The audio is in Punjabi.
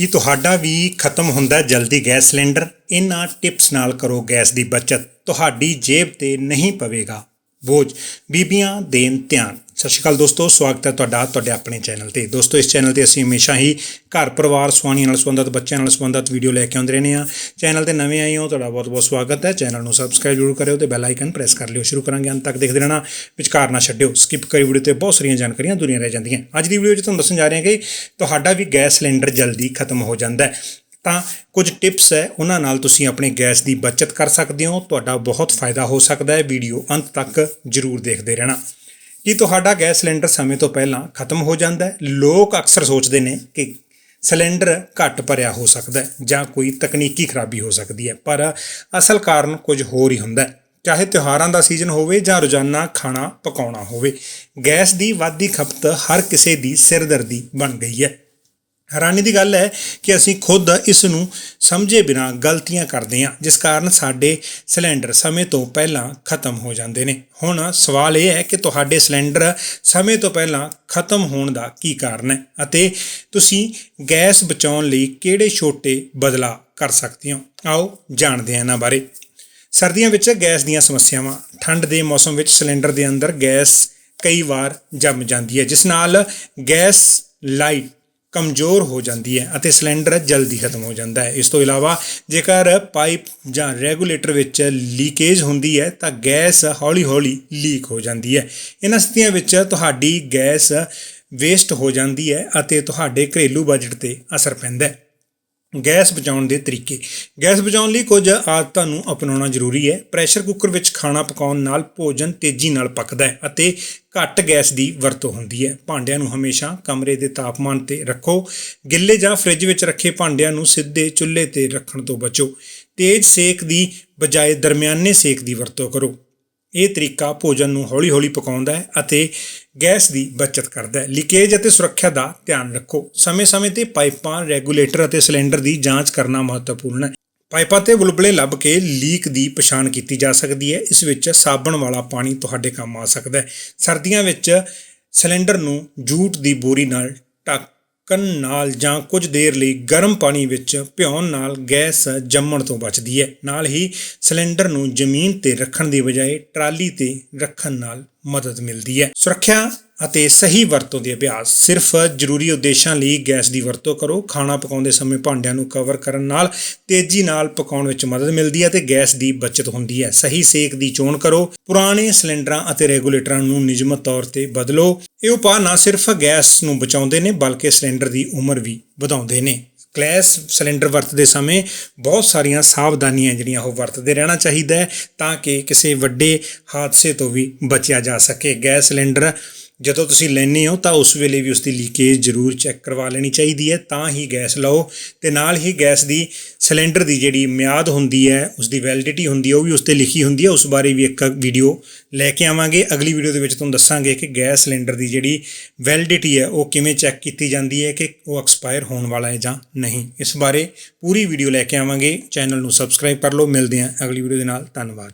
ਕੀ ਤੁਹਾਡਾ ਵੀ ਖਤਮ ਹੁੰਦਾ ਜਲਦੀ ਗੈਸ ਸਿਲੰਡਰ? ਇਹਨਾਂ ਟਿਪਸ ਨਾਲ ਕਰੋ ਗੈਸ ਦੀ ਬਚਤ। ਤੁਹਾਡੀ ਜੇਬ ਤੇ ਨਹੀਂ ਪਵੇਗਾ। ਬੋਝ। ਬੀਬੀਆਂ ਦੇਣ ਧਿਆਨ। ਸਤਿ ਸ਼੍ਰੀ ਅਕਾਲ ਦੋਸਤੋ, ਸਵਾਗਤ ਹੈ ਤੁਹਾਡਾ, ਤੁਹਾਡੇ ਆਪਣੇ ਚੈਨਲ ਤੇ। ਦੋਸਤੋ, ਇਸ ਚੈਨਲ ਤੇ ਅਸੀਂ ਹਮੇਸ਼ਾ ਹੀ ਘਰ ਪਰਿਵਾਰ, ਸਵਾਣੀਆਂ ਨਾਲ ਸੰਬੰਧਿਤ, ਬੱਚਿਆਂ ਨਾਲ ਸੰਬੰਧਿਤ ਵੀਡੀਓ ਲੈ ਕੇ ਆਉਂਦੇ ਰਹਿੰਦੇ ਹਾਂ। ਚੈਨਲ ਤੇ ਨਵੇਂ ਆਏ ਹੋ, ਤੁਹਾਡਾ ਬਹੁਤ ਬਹੁਤ ਸਵਾਗਤ ਹੈ। ਚੈਨਲ ਨੂੰ ਸਬਸਕ੍ਰਾਈਬ ਜ਼ਰੂਰ ਕਰਿਓ ਤੇ ਬੈਲ ਆਈਕਨ ਪ੍ਰੈਸ ਕਰ ਲਿਓ। ਸ਼ੁਰੂ ਕਰਾਂਗੇ ਅੰਤ ਤੱਕ ਦੇਖਦੇ ਰਹਿਣਾ। ਵਿਚਕਾਰ ਨਾ ਛੱਡਿਓ ਸਕਿਪ ਕਰੀ ਵੀਡੀਓ ਤੇ ਬਹੁਤ ਸਾਰੀਆਂ ਜਾਣਕਾਰੀਆਂ ਦੁਨੀਆ ਰਹਿ ਜਾਂਦੀਆਂ। ਅੱਜ ਦੀ ਵੀਡੀਓ 'ਚ ਤੁਹਾਨੂੰ ਦੱਸਣ ਜਾ ਰਹੇ ਹਾਂ ਕਿ ਤੁਹਾਡਾ ਵੀ ਗੈਸ ਸਿਲੰਡਰ ਜਲਦੀ ਖਤਮ ਹੋ ਜਾਂਦਾ ਹੈ। ਤਾਂ ਕੁਝ ਟਿਪਸ ਹੈ, ਉਹਨਾਂ ਨਾਲ ਤੁਸੀਂ ਆਪਣੇ ਗੈਸ ਦੀ ਬਚਤ ਕਰ ਸਕਦੇ ਹੋ। ਤੁਹਾਡਾ ਬਹੁਤ ਫਾਇਦਾ ਹੋ ਸਕਦਾ ਹੈ। ਵੀਡੀਓ ਅੰਤ ਤੱਕ ਜ਼ਰੂਰ ਦੇਖਦੇ ਰਹਿਣਾ। ਕੀ ਤੁਹਾਡਾ ਗੈਸ ਸਿਲੰਡਰ ਸਮੇਂ ਤੋਂ ਪਹਿਲਾਂ ਖਤਮ ਹੋ ਜਾਂਦਾ ਹੈ। ਲੋਕ ਅਕਸਰ ਸੋਚਦੇ ਨੇ ਕਿ ਸਿਲੰਡਰ ਘੱਟ ਭਰਿਆ ਹੋ ਸਕਦਾ ਹੈ ਜਾਂ ਕੋਈ ਤਕਨੀਕੀ ਖਰਾਬੀ ਹੋ ਸਕਦੀ ਹੈ, ਪਰ ਅਸਲ ਕਾਰਨ ਕੁਝ ਹੋਰ ਹੀ ਹੁੰਦਾ ਹੈ। ਚਾਹੇ ਤਿਉਹਾਰਾਂ ਦਾ ਸੀਜ਼ਨ ਹੋਵੇ ਜਾਂ ਰੋਜ਼ਾਨਾ ਖਾਣਾ ਪਕਾਉਣਾ ਹੋਵੇ, ਗੈਸ ਦੀ ਵੱਧਦੀ ਖਪਤ ਹਰ ਕਿਸੇ ਦੀ ਸਿਰਦਰਦੀ ਬਣ ਗਈ ਹੈ। ਹੈਰਾਨੀ ਦੀ ਗੱਲ ਹੈ ਕਿ ਅਸੀਂ ਖੁਦ ਇਸ ਨੂੰ ਸਮਝੇ ਬਿਨਾ ਗਲਤੀਆਂ ਕਰਦੇ ਹਾਂ, ਜਿਸ ਕਾਰਨ ਸਾਡੇ ਸਿਲੰਡਰ ਸਮੇਂ ਤੋਂ ਪਹਿਲਾਂ ਖਤਮ ਹੋ ਜਾਂਦੇ ਨੇ। ਹੁਣ ਸਵਾਲ ਇਹ ਹੈ ਕਿ ਤੁਹਾਡੇ ਸਿਲੰਡਰ ਸਮੇਂ ਤੋਂ ਪਹਿਲਾਂ ਖਤਮ ਹੋਣ ਦਾ ਕੀ ਕਾਰਨ ਹੈ ਅਤੇ ਤੁਸੀਂ ਗੈਸ ਬਚਾਉਣ ਲਈ ਕਿਹੜੇ ਛੋਟੇ ਬਦਲਾਅ ਕਰ ਸਕਦੇ ਹੋ? ਆਓ ਜਾਣਦੇ ਹਾਂ ਇਹਨਾਂ ਬਾਰੇ। ਸਰਦੀਆਂ ਵਿੱਚ ਗੈਸ ਦੀਆਂ ਸਮੱਸਿਆਵਾਂ, ਠੰਡ ਦੇ ਮੌਸਮ ਵਿੱਚ ਸਿਲੰਡਰ ਦੇ ਅੰਦਰ ਗੈਸ ਕਈ ਵਾਰ ਜੰਮ ਜਾਂਦੀ ਹੈ, ਜਿਸ ਨਾਲ ਗੈਸ ਲਾਈਟ ਕਮਜ਼ੋਰ ਹੋ ਜਾਂਦੀ ਹੈ ਅਤੇ ਸਿਲੰਡਰ ਜਲਦੀ ਖਤਮ ਹੋ ਜਾਂਦਾ ਹੈ। ਇਸ ਤੋਂ ਇਲਾਵਾ ਜੇਕਰ ਪਾਈਪ ਜਾਂ ਰੈਗੂਲੇਟਰ ਵਿੱਚ ਲੀਕੇਜ ਹੁੰਦੀ ਹੈ ਤਾਂ ਗੈਸ ਹੌਲੀ-ਹੌਲੀ ਲੀਕ ਹੋ ਜਾਂਦੀ ਹੈ। ਇਹਨਾਂ ਸਥਿਤੀਆਂ ਵਿੱਚ ਤੁਹਾਡੀ ਗੈਸ ਵੇਸਟ ਹੋ ਜਾਂਦੀ ਹੈ ਅਤੇ ਤੁਹਾਡੇ ਘਰੇਲੂ ਬਜਟ ਤੇ ਅਸਰ ਪੈਂਦਾ ਹੈ। ਗੈਸ ਬਚਾਉਣ ਦੇ ਤਰੀਕੇ। ਗੈਸ ਬਚਾਉਣ ਲਈ ਕੁਝ ਆਦਤਾਂ ਨੂੰ ਅਪਣਾਉਣਾ ਜ਼ਰੂਰੀ ਹੈ। ਪ੍ਰੈਸ਼ਰ ਕੁੱਕਰ ਵਿੱਚ ਖਾਣਾ ਪਕਾਉਣ ਨਾਲ ਭੋਜਨ ਤੇਜ਼ੀ ਨਾਲ ਪੱਕਦਾ ਹੈ ਅਤੇ ਘੱਟ ਗੈਸ ਦੀ ਵਰਤੋਂ ਹੁੰਦੀ ਹੈ। ਭਾਂਡਿਆਂ ਨੂੰ ਹਮੇਸ਼ਾ ਕਮਰੇ ਦੇ ਤਾਪਮਾਨ ਤੇ ਰੱਖੋ। ਗਿੱਲੇ ਜਾਂ ਫ੍ਰਿਜ ਵਿੱਚ ਰੱਖੇ ਭਾਂਡਿਆਂ ਨੂੰ ਸਿੱਧੇ ਚੁੱਲ੍ਹੇ ਤੇ ਰੱਖਣ ਤੋਂ ਬਚੋ। ਤੇਜ਼ ਸੇਕ ਦੀ ਬਜਾਏ ਦਰਮਿਆਨੇ ਸੇਕ ਦੀ ਵਰਤੋਂ ਕਰੋ। ਇਹ ਤਰੀਕਾ ਭੋਜਨ ਨੂੰ ਹੌਲੀ-ਹੌਲੀ ਪਕਾਉਂਦਾ ਹੈ ਅਤੇ ਗੈਸ ਦੀ ਬਚਤ ਕਰਦਾ ਹੈ। ਲੀਕੇਜ ਅਤੇ ਸੁਰੱਖਿਆ ਦਾ ਧਿਆਨ ਰੱਖੋ। ਸਮੇਂ-ਸਮੇਂ ਤੇ ਪਾਈਪਾਂ, ਰੈਗੂਲੇਟਰ ਅਤੇ ਸਿਲੰਡਰ ਦੀ ਜਾਂਚ ਕਰਨਾ ਮਹੱਤਵਪੂਰਨ ਹੈ। ਪਾਈਪਾਂ ਤੇ ਬੁਲਬਲੇ ਲੱਭ ਕੇ ਲੀਕ ਦੀ ਪਛਾਣ ਕੀਤੀ ਜਾ ਸਕਦੀ ਹੈ। ਇਸ ਵਿੱਚ ਸਾਬਣ ਵਾਲਾ ਪਾਣੀ ਤੁਹਾਡੇ ਕੰਮ ਆ ਸਕਦਾ ਹੈ। ਸਰਦੀਆਂ ਵਿੱਚ ਸਿਲੰਡਰ ਨੂੰ ਜੂਟ ਦੀ ਬੋਰੀ ਨਾਲ ਢੱਕ ਢੱਕਣ ਨਾਲ ਜਾਂ ਕੁਝ ਦੇਰ ਲਈ ਗਰਮ ਪਾਣੀ ਵਿੱਚ ਭਿਉਣ ਨਾਲ ਗੈਸ ਜੰਮਣ ਤੋਂ ਬਚਦੀ ਹੈ। ਨਾਲ ਹੀ ਸਿਲੰਡਰ ਨੂੰ ਜ਼ਮੀਨ ਤੇ ਰੱਖਣ ਦੀ ਬਜਾਏ ਟਰਾਲੀ ਤੇ ਰੱਖਣ ਨਾਲ ਮਦਦ ਮਿਲਦੀ ਹੈ। ਸੁਰੱਖਿਆ ਅਤੇ ਸਹੀ ਵਰਤੋਂ ਦੇ ਅਭਿਆਸ। ਸਿਰਫ ਜ਼ਰੂਰੀ ਉਦੇਸ਼ਾਂ ਲਈ ਗੈਸ ਦੀ ਵਰਤੋਂ ਕਰੋ। ਖਾਣਾ ਪਕਾਉਂਦੇ ਸਮੇਂ ਭਾਂਡਿਆਂ ਨੂੰ ਕਵਰ ਕਰਨ ਨਾਲ ਤੇਜ਼ੀ ਨਾਲ ਪਕਾਉਣ ਵਿੱਚ ਮਦਦ ਮਿਲਦੀ ਹੈ ਤੇ ਗੈਸ ਦੀ ਬਚਤ ਹੁੰਦੀ ਹੈ। ਸਹੀ ਸੇਕ ਦੀ ਚੋਣ ਕਰੋ। ਪੁਰਾਣੇ ਸਿਲੰਡਰਾਂ ਅਤੇ ਰੈਗੂਲੇਟਰਾਂ ਨੂੰ ਨਿਯਮਤ ਤੌਰ ਤੇ ਬਦਲੋ। ਇਹ ਉਪਾਅ ਨਾ ਸਿਰਫ ਗੈਸ ਨੂੰ ਬਚਾਉਂਦੇ ਨੇ, ਬਲਕਿ ਸਿਲੰਡਰ ਦੀ ਉਮਰ ਵੀ ਵਧਾਉਂਦੇ ਨੇ। ਗੈਸ ਸਿਲੰਡਰ ਵਰਤਦੇ ਸਮੇਂ ਬਹੁਤ ਸਾਰੀਆਂ ਸਾਵਧਾਨੀਆਂ ਜਿਹੜੀਆਂ ਉਹ ਵਰਤਦੇ ਰਹਿਣਾ ਚਾਹੀਦਾ ਹੈ ਤਾਂ ਕਿ ਕਿਸੇ ਵੱਡੇ ਹਾਦਸੇ ਤੋਂ ਵੀ ਬਚਿਆ ਜਾ ਸਕੇ। ਗੈਸ ਸਿਲੰਡਰ ਜਦੋਂ ਤੁਸੀਂ ਲੈਣੇ ਹੋ ਤਾਂ ਉਸ ਵੇਲੇ ਵੀ ਉਸ ਦੀ ਲੀਕੇਜ ਜ਼ਰੂਰ ਚੈੱਕ ਕਰਵਾ ਲੈਣੀ ਚਾਹੀਦੀ ਹੈ, ਤਾਂ ਹੀ ਗੈਸ ਲਓ ਤੇ ਨਾਲ ਹੀ ਗੈਸ ਦੀ ਸਿਲੰਡਰ ਦੀ ਜਿਹੜੀ ਮਿਆਦ ਹੁੰਦੀ ਹੈ ਉਸ ਦੀ ਵੈਲਿਡਿਟੀ ਹੁੰਦੀ ਹੈ, ਉਹ ਵੀ ਉਸ ਤੇ ਲਿਖੀ ਹੁੰਦੀ ਹੈ, ਉਸ ਬਾਰੇ ਵੀ ਇੱਕ ਵੀਡੀਓ ਲੈ ਕੇ ਆਵਾਂਗੇ। ਅਗਲੀ ਵੀਡੀਓ ਦੇ ਵਿੱਚ ਤੁਹਾਨੂੰ ਦੱਸਾਂਗੇ ਕਿ ਗੈਸ ਸਿਲੰਡਰ ਦੀ ਜਿਹੜੀ ਵੈਲਿਡਿਟੀ ਹੈ, ਉਹ ਕਿਵੇਂ ਚੈੱਕ ਕੀਤੀ ਜਾਂਦੀ ਹੈ ਕਿ ਉਹ ਐਕਸਪਾਇਰ ਹੋਣ ਵਾਲਾ ਹੈ ਜਾਂ ਨਹੀਂ। ਇਸ ਬਾਰੇ ਪੂਰੀ ਵੀਡੀਓ ਲੈ ਕੇ ਆਵਾਂਗੇ। ਚੈਨਲ ਨੂੰ ਸਬਸਕ੍ਰਾਈਬ ਕਰ ਲਓ। ਮਿਲਦੇ ਹਾਂ ਅਗਲੀ ਵੀਡੀਓ ਦੇ ਨਾਲ। ਧੰਨਵਾਦ।